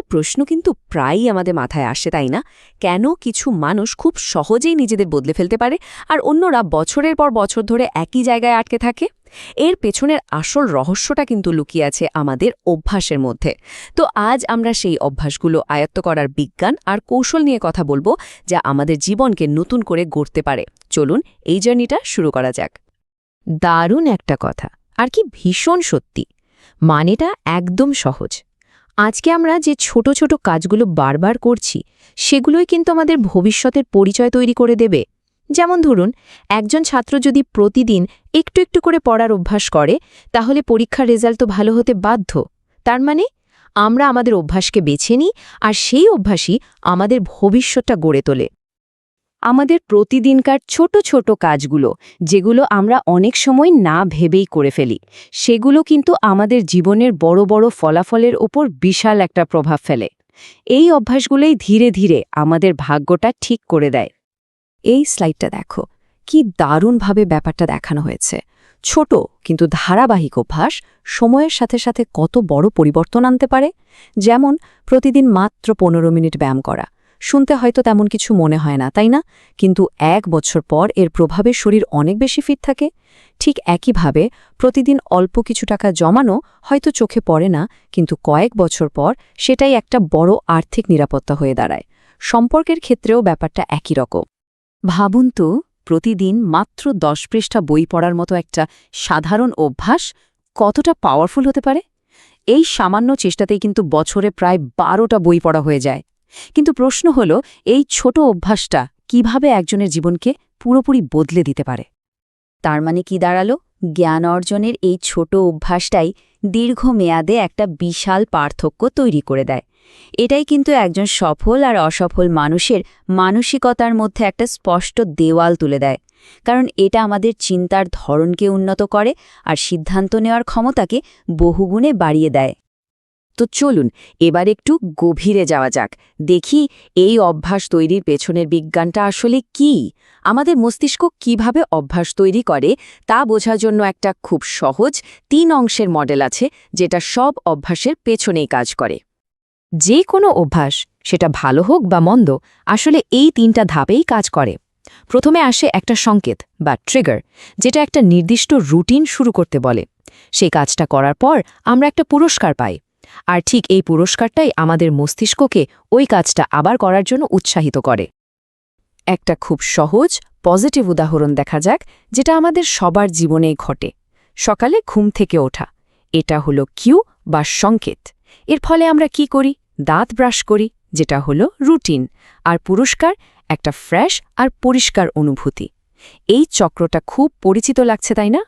একটা প্রশ্ন কিন্তু প্রায়ই আমাদের মাথায় আসে, তাই না? কেন কিছু মানুষ খুব সহজেই নিজেদের বদলে ফেলতে পারে আর অন্যরা বছরের পর বছর ধরে একই জায়গায় আটকে থাকে? এর পেছনের আসল রহস্যটা কিন্তু লুকিয়ে আছে আমাদের অভ্যাসের মধ্যে। তো আজ আমরা সেই অভ্যাসগুলো আয়ত্ত করার বিজ্ঞান আর কৌশল নিয়ে কথা বলব যা আমাদের জীবনকে নতুন করে গড়তে পারে। চলুন এই জার্নিটা শুরু করা যাক। দারুণ একটা কথা। আর কি ভীষণ সত্যি। মানেটা একদম সহজ। আজকে আমরা যে ছোট ছোট কাজগুলো বারবার করছি, সেগুলোই কিন্তু আমাদের ভবিষ্যতের পরিচয় তৈরি করে দেবে। যেমন ধরুন, একজন ছাত্র যদি প্রতিদিন একটু একটু করে পড়ার অভ্যাস করে, তাহলে পরীক্ষার রেজাল্ট তো ভালো হতে বাধ্য। তার মানে আমরা আমাদের অভ্যাসকে বেছে নিই আর সেই অভ্যাসই আমাদের ভবিষ্যৎটা গড়ে তোলে। আমাদের প্রতিদিনকার ছোট ছোট কাজগুলো, যেগুলো আমরা অনেক সময় না ভেবেই করে ফেলি, সেগুলো কিন্তু আমাদের জীবনের বড় বড় ফলাফলের ওপর বিশাল একটা প্রভাব ফেলে। এই অভ্যাসগুলোই ধীরে ধীরে আমাদের ভাগ্যটা ঠিক করে দেয়। এই স্লাইডটা দেখো, কি দারুণভাবে ব্যাপারটা দেখানো হয়েছে। ছোট কিন্তু ধারাবাহিক অভ্যাস সময়ের সাথে সাথে কত বড় পরিবর্তন আনতে পারে? যেমন, প্রতিদিন মাত্র পনেরো মিনিট ব্যায়াম করা। শুনতে হয়তো তেমন কিছু মনে হয় না, তাই না? কিন্তু এক বছর পর এর প্রভাবে শরীর অনেক বেশি ফিট থাকে। ঠিক একইভাবে প্রতিদিন অল্প কিছু টাকা জমানো হয়তো চোখে পড়ে না, কিন্তু কয়েক বছর পর সেটাই একটা বড় আর্থিক নিরাপত্তা হয়ে দাঁড়ায়। সম্পর্কের ক্ষেত্রেও ব্যাপারটা একই রকম। ভাবুন তো, প্রতিদিন মাত্র দশ পৃষ্ঠা বই পড়ার মতো একটা সাধারণ অভ্যাস কতটা পাওয়ারফুল হতে পারে? এই সামান্য চেষ্টাতেই কিন্তু বছরে প্রায় বারোটা বই পড়া হয়ে যায়। কিন্তু প্রশ্ন হল, এই ছোট অভ্যাসটা কীভাবে একজনের জীবনকে পুরোপুরি বদলে দিতে পারে? তার মানে কি দাঁড়াল? জ্ঞান অর্জনের এই ছোট অভ্যাসটাই দীর্ঘমেয়াদে একটা বিশাল পার্থক্য তৈরি করে দেয়। এটাই কিন্তু একজন সফল আর অসফল মানুষের মানসিকতার মধ্যে একটা স্পষ্ট দেওয়াল তুলে দেয়। কারণ এটা আমাদের চিন্তার ধরনকে উন্নত করে আর সিদ্ধান্ত নেওয়ার ক্ষমতাকে বহুগুণে বাড়িয়ে দেয়। তো চলুন, এবার একটু গভীরে যাওয়া যাক। দেখি এই অভ্যাস তৈরির পেছনের বিজ্ঞানটা আসলে কি? আমাদের মস্তিষ্ক কীভাবে অভ্যাস তৈরি করে তা বোঝার জন্য একটা খুব সহজ তিন অংশের মডেল আছে, যেটা সব অভ্যাসের পেছনেই কাজ করে। যে কোনো অভ্যাস, সেটা ভালো হোক বা মন্দ, আসলে এই তিনটা ধাপেই কাজ করে। প্রথমে আসে একটা সংকেত বা ট্রিগার, যেটা একটা নির্দিষ্ট রুটিন শুরু করতে বলে। সেই কাজটা করার পর আমরা একটা পুরস্কার পাই। আর ঠিক এই পুরস্কারটাই আমাদের মস্তিষ্ককে ওই কাজটা আবার করার জন্য উৎসাহিত করে। একটা খুব সহজ, পজিটিভ উদাহরণ দেখা যাক, যেটা আমাদের সবার জীবনেই ঘটে। সকালে ঘুম থেকে ওঠা। এটা হলো কিউ বা সংকেত। এর ফলে আমরা কি করি? দাঁত ব্রাশ করি, যেটা হলো রুটিন। আর পুরস্কার একটা ফ্রেশ আর পরিষ্কার অনুভূতি। এই চক্রটা খুব পরিচিত লাগছে, তাই না?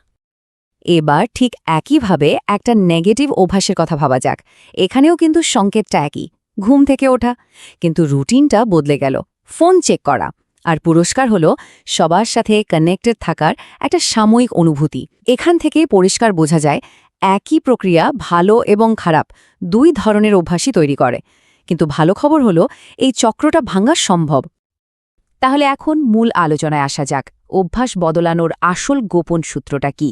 এবার ঠিক একইভাবে একটা নেগেটিভ অভ্যাসের কথা ভাবা যাক। এখানেও কিন্তু সংকেতটা একই। ঘুম থেকে ওঠা। কিন্তু রুটিনটা বদলে গেল। ফোন চেক করা। আর পুরস্কার হলো সবার সাথে কানেক্টেড থাকার একটা সাময়িক অনুভূতি। এখান থেকে পরিষ্কার বোঝা যায়, একই প্রক্রিয়া ভালো এবং খারাপ দুই ধরনের অভ্যাসই তৈরি করে। কিন্তু ভালো খবর হলো, এই চক্রটা ভাঙা সম্ভব। তাহলে এখন মূল আলোচনায় আসা যাক, অভ্যাস বদলানোর আসল গোপন সূত্রটা কি?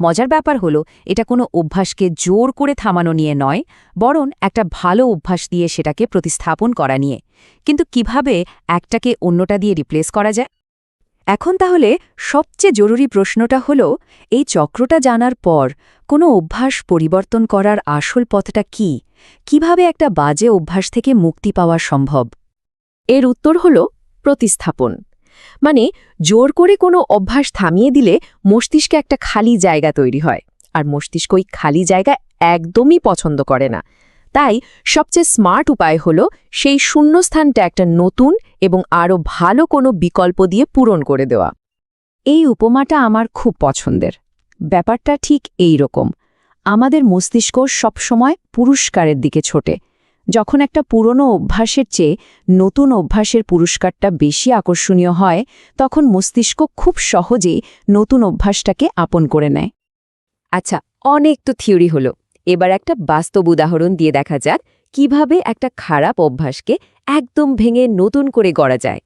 মজার ব্যাপার হলো, এটা কোনো অভ্যাসকে জোর করে থামানো নিয়ে নয়, বরং একটা ভালো অভ্যাস দিয়ে সেটাকে প্রতিস্থাপন করা নিয়ে। কিন্তু কীভাবে একটাকে অন্যটা দিয়ে রিপ্লেস করা যায়? এখন তাহলে সবচেয়ে জরুরি প্রশ্নটা হল, এই চক্রটা জানার পর কোনো অভ্যাস পরিবর্তন করার আসল পথটা কি? কীভাবে একটা বাজে অভ্যাস থেকে মুক্তি পাওয়া সম্ভব? এর উত্তর হল প্রতিস্থাপন। মানে জোর করে কোনো অভ্যাস থামিয়ে দিলে মস্তিষ্কে একটা খালি জায়গা তৈরি হয়। আর মস্তিষ্ক ওই খালি জায়গা একদমই পছন্দ করে না। তাই সবচেয়ে স্মার্ট উপায় হল সেই শূন্যস্থানটা একটা নতুন এবং আরও ভালো কোনো বিকল্প দিয়ে পূরণ করে দেওয়া। এই উপমাটা আমার খুব পছন্দের। ব্যাপারটা ঠিক এই রকম। আমাদের মস্তিষ্ক সবসময় পুরস্কারের দিকে ছোটে। যখন একটা পুরনো অভ্যাসের চেয়ে নতুন অভ্যাসের পুরস্কারটা বেশি আকর্ষণীয় হয়, তখন মস্তিষ্ক খুব সহজেই নতুন অভ্যাসটাকে আপন করে নেয়। আচ্ছা অনেক তো থিওরি হলো। এবার একটা বাস্তব উদাহরণ দিয়ে দেখা যাক কীভাবে একটা খারাপ অভ্যাসকে একদম ভেঙে নতুন করে গড়া যায়।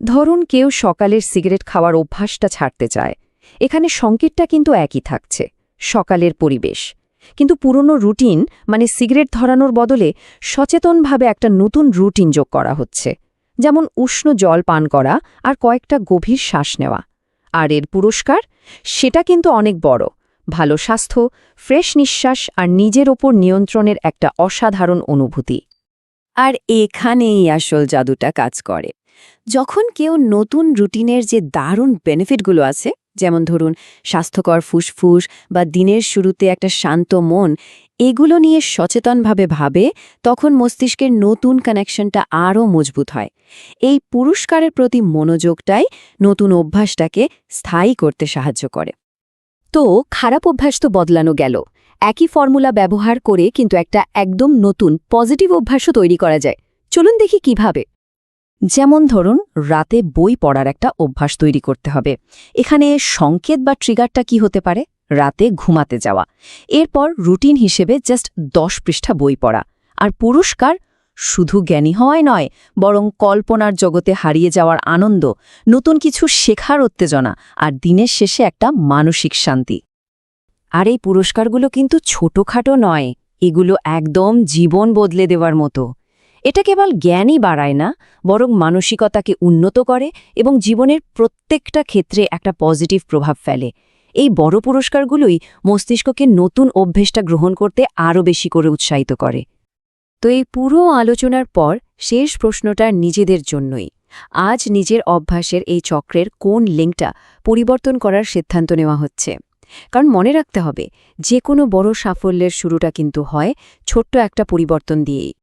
ধরুন কেউ সকালের সিগারেট খাওয়ার অভ্যাসটা ছাড়তে চায়। এখানে সংকেতটা কিন্তু একই থাকছে, সকালের পরিবেশ। কিন্তু পুরনো রুটিন মানে সিগারেট ধরানোর বদলে সচেতনভাবে একটা নতুন রুটিন যোগ করা হচ্ছে। যেমন উষ্ণ জল পান করা আর কয়েকটা গভীর শ্বাস নেওয়া। আর এর পুরস্কার? সেটা কিন্তু অনেক বড়। ভালো স্বাস্থ্য, ফ্রেশ নিঃশ্বাস আর নিজের ওপর নিয়ন্ত্রণের একটা অসাধারণ অনুভূতি। আর এখানেই আসল জাদুটা কাজ করে। যখন কেউ নতুন রুটিনের যে দারুণ বেনিফিটগুলো আছে যেমন ধরুন, স্বাস্থ্যকর ফুসফুস বা দিনের শুরুতে একটা শান্ত মন, এগুলো নিয়ে সচেতনভাবে ভাবে, তখন মস্তিষ্কের নতুন কানেকশনটা আরও মজবুত হয়। এই পুরস্কারের প্রতি মনোযোগটাই নতুন অভ্যাসটাকে স্থায়ী করতে সাহায্য করে। তো, খারাপ অভ্যাস তো বদলানো গেল। একই ফর্মুলা ব্যবহার করে কিন্তু একটা একদম নতুন পজিটিভ অভ্যাসও তৈরি করা যায়। চলুন দেখি কীভাবে। যেমন ধরুন, রাতে বই পড়ার একটা অভ্যাস তৈরি করতে হবে। এখানে সংকেত বা ট্রিগারটা কি হতে পারে? রাতে ঘুমাতে যাওয়া। এরপর রুটিন হিসেবে জাস্ট দশ পৃষ্ঠা বই পড়া। আর পুরস্কার শুধু জ্ঞানী হওয়াই নয়, বরং কল্পনার জগতে হারিয়ে যাওয়ার আনন্দ, নতুন কিছু শেখার উত্তেজনা, আর দিনের শেষে একটা মানসিক শান্তি। আর এই পুরস্কারগুলো কিন্তু ছোটখাটো নয়, এগুলো একদম জীবন বদলে দেওয়ার মতো। এটা কেবল জ্ঞানই বাড়ায় না, বরং মানসিকতাকে উন্নত করে এবং জীবনের প্রত্যেকটা ক্ষেত্রে একটা পজিটিভ প্রভাব ফেলে। এই বড় পুরস্কারগুলোই মস্তিষ্ককে নতুন অভ্যেসটা গ্রহণ করতে আরও বেশি করে উৎসাহিত করে। তো এই পুরো আলোচনার পর শেষ প্রশ্নটা নিজেদের জন্যই। আজ নিজের অভ্যাসের এই চক্রের কোন লিঙ্কটা পরিবর্তন করার সিদ্ধান্ত নেওয়া হচ্ছে। কারণ মনে রাখতে হবে, যে কোনো বড় সাফল্যের শুরুটা কিন্তু হয় ছোট্ট একটা পরিবর্তন দিয়েই।